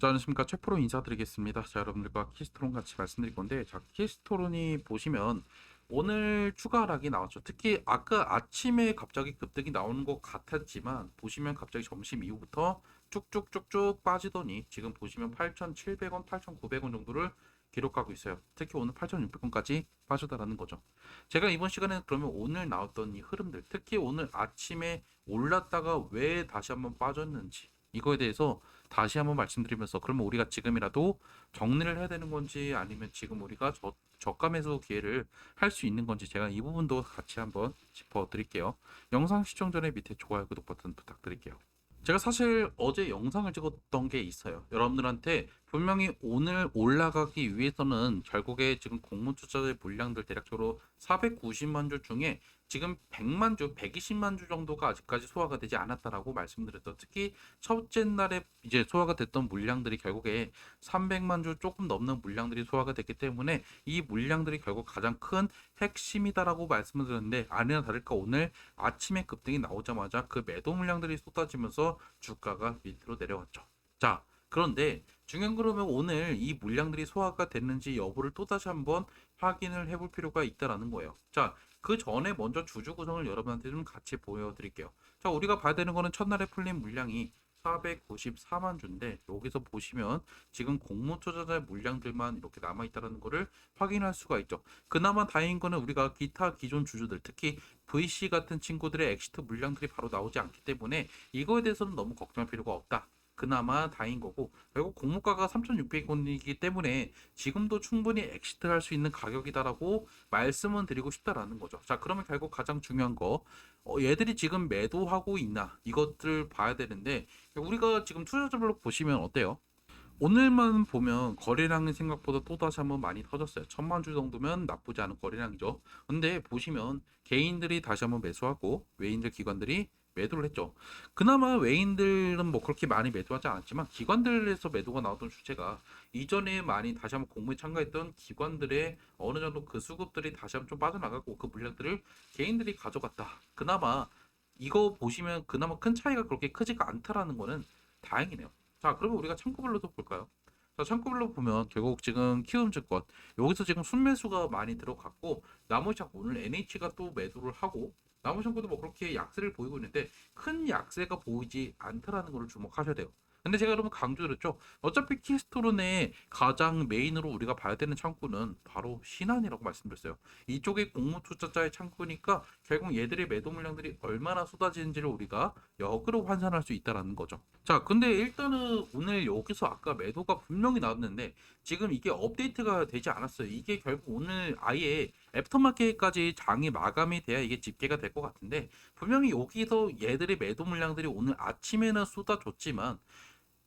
자, 안녕하십니까. 최프로 인사드리겠습니다. 자, 여러분들과 키스토론 같이 말씀드릴 건데, 자, 키스토론이 보시면 오늘 추가 하락이 나왔죠. 특히 아까 아침에 갑자기 급등이 나오는 것 같았지만, 보시면 갑자기 점심 이후부터 쭉쭉쭉쭉 빠지더니, 지금 보시면 8,700원, 8,900원 정도를 기록하고 있어요. 특히 오늘 8,600원까지 빠졌다라는 거죠. 제가 이번 시간에 그러면 오늘 나왔던 이 흐름들, 특히 오늘 아침에 올랐다가 왜 다시 한번 빠졌는지, 이거에 대해서 다시 한번 말씀드리면서 그러면 우리가 지금이라도 정리를 해야 되는 건지 아니면 지금 우리가 저, 저가 매수 기회를 할 수 있는 건지 제가 이 부분도 같이 한번 짚어 드릴게요. 영상 시청 전에 밑에 좋아요, 구독 버튼 부탁드릴게요. 제가 사실 어제 영상을 찍었던 게 있어요. 여러분들한테 분명히 오늘 올라가기 위해서는 결국에 지금 공문 투자자의 물량들 대략적으로 490만 주 중에 지금 100만 주, 120만 주 정도가 아직까지 소화가 되지 않았다라고 말씀드렸죠. 특히 첫째 날에 이제 소화가 됐던 물량들이 결국에 300만 주 조금 넘는 물량들이 소화가 됐기 때문에 이 물량들이 결국 가장 큰 핵심이다라고 말씀을 드렸는데 아니나 다를까 오늘 아침에 급등이 나오자마자 그 매도 물량들이 쏟아지면서 주가가 밑으로 내려왔죠. 자, 그런데 중요한 그러면 오늘 이 물량들이 소화가 됐는지 여부를 또다시 한번 확인을 해볼 필요가 있다라는 거예요. 자, 그 전에 먼저 주주 구성을 여러분한테 좀 같이 보여드릴게요. 자, 우리가 봐야 되는 거는 첫날에 풀린 물량이 494만 주인데 여기서 보시면 지금 공모 투자자의 물량들만 이렇게 남아 있다는 거를 확인할 수가 있죠. 그나마 다행인 거는 우리가 기타 기존 주주들 특히 VC 같은 친구들의 엑시트 물량들이 바로 나오지 않기 때문에 이거에 대해서는 너무 걱정할 필요가 없다. 그나마 다행인 거고 결국 공모가가 3,600원이기 때문에 지금도 충분히 엑시트 할 수 있는 가격이다라고 말씀은 드리고 싶다라는 거죠. 자 그러면 결국 가장 중요한 거 어, 얘들이 지금 매도하고 있나 이것들 봐야 되는데 우리가 지금 투자자별로 보시면 어때요? 오늘만 보면 거래량이 생각보다 또다시 한번 많이 터졌어요. 천만 주 정도면 나쁘지 않은 거래량이죠. 근데 보시면 개인들이 다시 한번 매수하고 외인들 기관들이 매도를 했죠. 그나마 외인들은 뭐 그렇게 많이 매도하지 않았지만 기관들에서 매도가 나왔던 주체가 이전에 많이 다시 한번 공모에 참가했던 기관들의 어느 정도 그 수급들이 다시 한번 좀 빠져나가고 그 물량들을 개인들이 가져갔다. 그나마 이거 보시면 그나마 큰 차이가 그렇게 크지가 않다라는 거는 다행이네요. 자, 그러면 우리가 창구별로도 볼까요? 자, 창구별로 보면 결국 지금 키움 증권 여기서 지금 순매수가 많이 들어갔고 나머지 오늘 NH가 또 매도를 하고 나머지 정도도 뭐 그렇게 약세를 보이고 있는데 큰 약세가 보이지 않다라는 것을 주목하셔야 돼요. 근데 제가 여러분 강조드렸죠. 어차피 키스토론의 가장 메인으로 우리가 봐야 되는 창구는 바로 신한이라고 말씀드렸어요. 이쪽에 공모 투자자의 창구니까 결국 얘들의 매도 물량들이 얼마나 쏟아지는지를 우리가 역으로 환산할 수 있다라는 거죠. 자, 근데 일단은 오늘 여기서 아까 매도가 분명히 나왔는데 지금 이게 업데이트가 되지 않았어요. 이게 결국 오늘 아예 애프터마켓까지 장이 마감이 돼야 이게 집계가 될 것 같은데 분명히 여기서 얘들의 매도 물량들이 오늘 아침에는 쏟아졌지만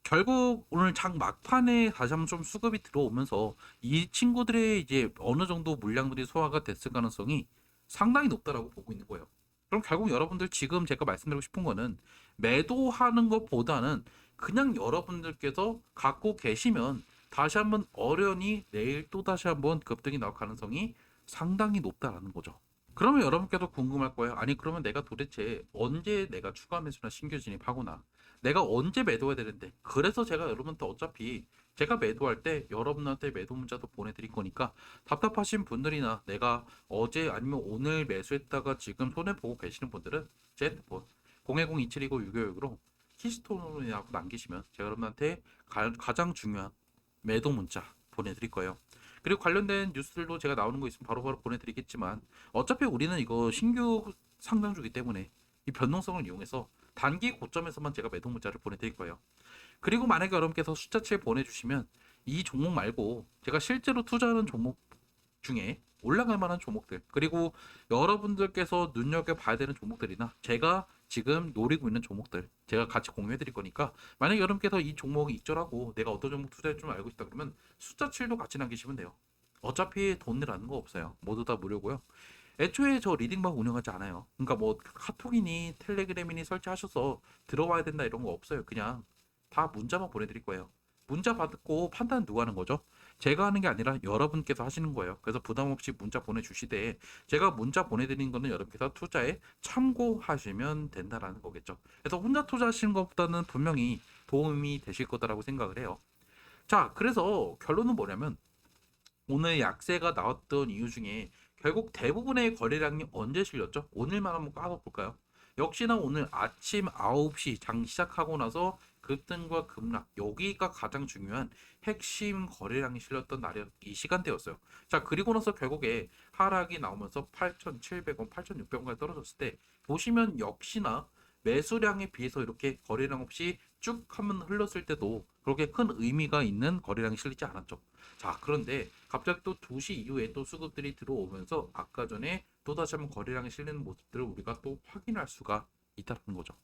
결국 오늘 장 막판에 다시 한번 좀 수급이 들어오면서 이 친구들의 이제 어느 정도 물량들이 소화가 됐을 가능성이 상당히 높다라고 보고 있는 거예요. 그럼 결국 여러분들 지금 제가 말씀드리고 싶은 거는 매도하는 것보다는 그냥 여러분들께서 갖고 계시면 다시 한번 어련히 내일 또 다시 한번 급등이 나올 가능성이 상당히 높다라는 거죠. 그러면 여러분께서 궁금할 거예요. 아니 그러면 내가 도대체 언제 내가 추가 매수나 신규 진입하거나 내가 언제 매도해야 되는데 그래서 제가 여러분한테 어차피 제가 매도할 때 여러분한테 매도 문자도 보내드릴 거니까 답답하신 분들이나 내가 어제 아니면 오늘 매수했다가 지금 손해 보고 계시는 분들은 제 핸드폰 010-2729-656으로 키스톤이라고 남기시면 제가 여러분한테 가, 가장 중요한 매도 문자 보내드릴 거예요. 그리고 관련된 뉴스들도 제가 나오는 거 있으면 바로바로 보내드리겠지만 어차피 우리는 이거 신규 상장주기 때문에 이 변동성을 이용해서 단기 고점에서만 제가 매도 문자를 보내드릴 거예요. 그리고 만약에 여러분께서 숫자체 보내주시면 이 종목 말고 제가 실제로 투자하는 종목 중에 올라갈 만한 종목들 그리고 여러분들께서 눈여겨봐야 되는 종목들이나 제가 지금 노리고 있는 종목들 제가 같이 공유해 드릴 거니까 만약에 여러분께서 이 종목이 익절하고 내가 어떤 종목 투자할 줄 알고 있다 그러면 숫자 7도 같이 남기시면 돼요. 어차피 돈 내라는 거 없어요. 모두 다 무료고요. 애초에 저 리딩방 운영하지 않아요. 그러니까 뭐 카톡이니 텔레그램이니 설치하셔서 들어와야 된다 이런 거 없어요. 그냥 다 문자만 보내드릴 거예요. 문자 받고 판단 누가 하는 거죠? 제가 하는 게 아니라 여러분께서 하시는 거예요. 그래서 부담 없이 문자 보내주시되 제가 문자 보내드리는 거는 여러분께서 투자에 참고하시면 된다라는 거겠죠. 그래서 혼자 투자하시는 것보다는 분명히 도움이 되실 거다라고 생각을 해요. 자, 그래서 결론은 뭐냐면 오늘 약세가 나왔던 이유 중에 결국 대부분의 거래량이 언제 실렸죠? 오늘만 한번 까볼까요? 역시나 오늘 아침 9시 장 시작하고 나서 급등과 급락 여기가 가장 중요한 핵심 거래량이 실렸던 날이 이 시간대였어요. 자 그리고 나서 결국에 하락이 나오면서 8,700원, 8,600원까지 떨어졌을 때 보시면 역시나 매수량에 비해서 이렇게 거래량 없이 쭉 한번 흘렀을 때도 그렇게 큰 의미가 있는 거래량이 실리지 않았죠. 자 그런데 갑자기 또 2시 이후에 또 수급들이 들어오면서 아까 전에 또 다시 한번 거래량이 실리는 모습들을 우리가 또 확인할 수가 있다는 거죠.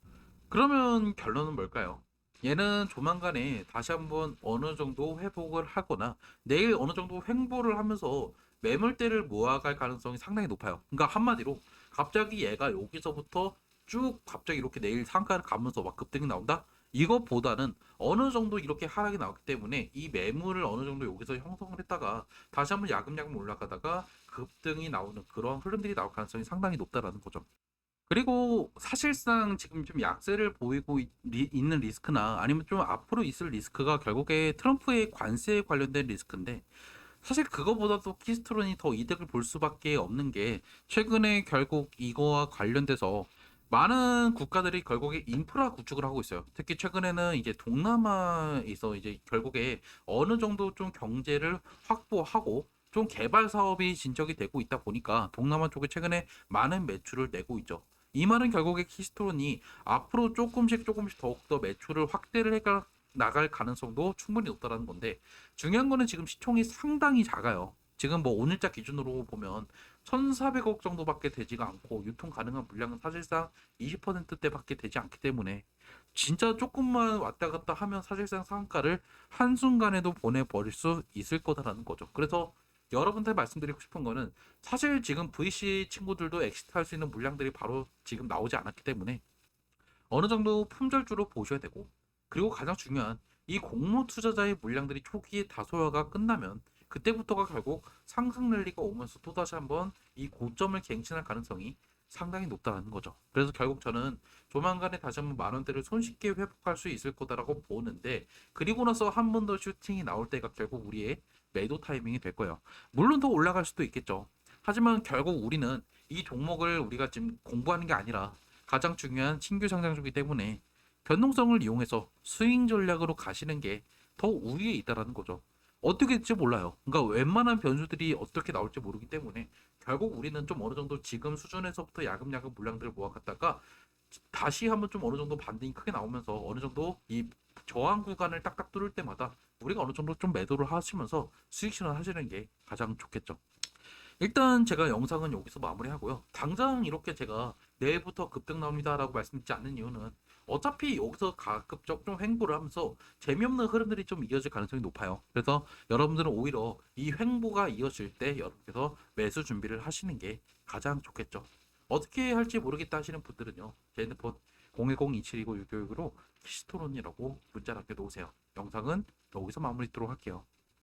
그러면 결론은 뭘까요? 얘는 조만간에 다시 한번 어느 정도 회복을 하거나 내일 어느 정도 횡보를 하면서 매물대를 모아갈 가능성이 상당히 높아요. 그러니까 한마디로 갑자기 얘가 여기서부터 쭉 갑자기 이렇게 내일 상가를 가면서 막 급등이 나온다? 이것보다는 어느 정도 이렇게 하락이 나왔기 때문에 이 매물을 어느 정도 여기서 형성을 했다가 다시 한번 야금야금 올라가다가 급등이 나오는 그런 흐름들이 나올 가능성이 상당히 높다라는 거죠. 그리고 사실상 지금 좀 약세를 보이고 있, 는 리스크나 아니면 좀 앞으로 있을 리스크가 결국에 트럼프의 관세에 관련된 리스크인데 사실 그거보다도 키스트론이 더 이득을 볼 수밖에 없는 게 최근에 결국 이거와 관련돼서 많은 국가들이 결국에 인프라 구축을 하고 있어요. 특히 최근에는 이제 동남아에서 이제 결국에 어느 정도 좀 경제를 확보하고 좀 개발 사업이 진척이 되고 있다 보니까 동남아 쪽에 최근에 많은 매출을 내고 있죠. 이 말은 결국에 키스트론이 앞으로 조금씩 조금씩 더욱더 매출을 확대를 해가 나갈 가능성도 충분히 높다라는 건데 중요한 거는 지금 시총이 상당히 작아요. 지금 뭐 오늘자 기준으로 보면 1,400억 정도밖에 되지가 않고 유통 가능한 물량은 사실상 20%대밖에 되지 않기 때문에 진짜 조금만 왔다 갔다 하면 사실상 상한가를 한순간에도 보내버릴 수 있을 거다라는 거죠. 그래서 여러분들 말씀드리고 싶은 거는 사실 지금 VC 친구들도 엑시트 할 수 있는 물량들이 바로 지금 나오지 않았기 때문에 어느 정도 품절주로 보셔야 되고 그리고 가장 중요한 이 공모 투자자의 물량들이 초기에 다 소화가 끝나면 그때부터가 결국 상승 랠리가 오면서 또다시 한번 이 고점을 갱신할 가능성이 상당히 높다는 거죠. 그래서 결국 저는 조만간에 다시 한번 만 원대를 손쉽게 회복할 수 있을 거다라고 보는데 그리고 나서 한 번 더 슈팅이 나올 때가 결국 우리의 매도 타이밍이 될 거예요. 물론 더 올라갈 수도 있겠죠. 하지만 결국 우리는 이 종목을 우리가 지금 공부하는 게 아니라 가장 중요한 신규 상장주기 때문에 변동성을 이용해서 스윙 전략으로 가시는 게 더 우위에 있다라는 거죠. 어떻게 될지 몰라요. 그러니까 웬만한 변수들이 어떻게 나올지 모르기 때문에 결국 우리는 좀 어느 정도 지금 수준에서부터 야금야금 물량들을 모아갔다가 다시 한번 좀 어느 정도 반등이 크게 나오면서 어느 정도 이 저항 구간을 딱딱 뚫을 때마다 우리가 어느 정도 좀 매도를 하시면서 수익 실현 하시는 게 가장 좋겠죠. 일단 제가 영상은 여기서 마무리하고요. 당장 이렇게 제가 내일부터 급등 나옵니다라고 말씀드리지 않는 이유는 어차피 여기서 가급적 좀 횡보를 하면서 재미없는 흐름들이 좀 이어질 가능성이 높아요. 그래서 여러분들은 오히려 이 횡보가 이어질 때 여러분께서 매수 준비를 하시는 게 가장 좋겠죠. 어떻게 할지 모르겠다 하시는 분들은요. 제 핸드폰 010-2729-666으로 키스토론이라고 문자 남겨놓으세요. 영상은 여기서 마무리 하도록 할게요.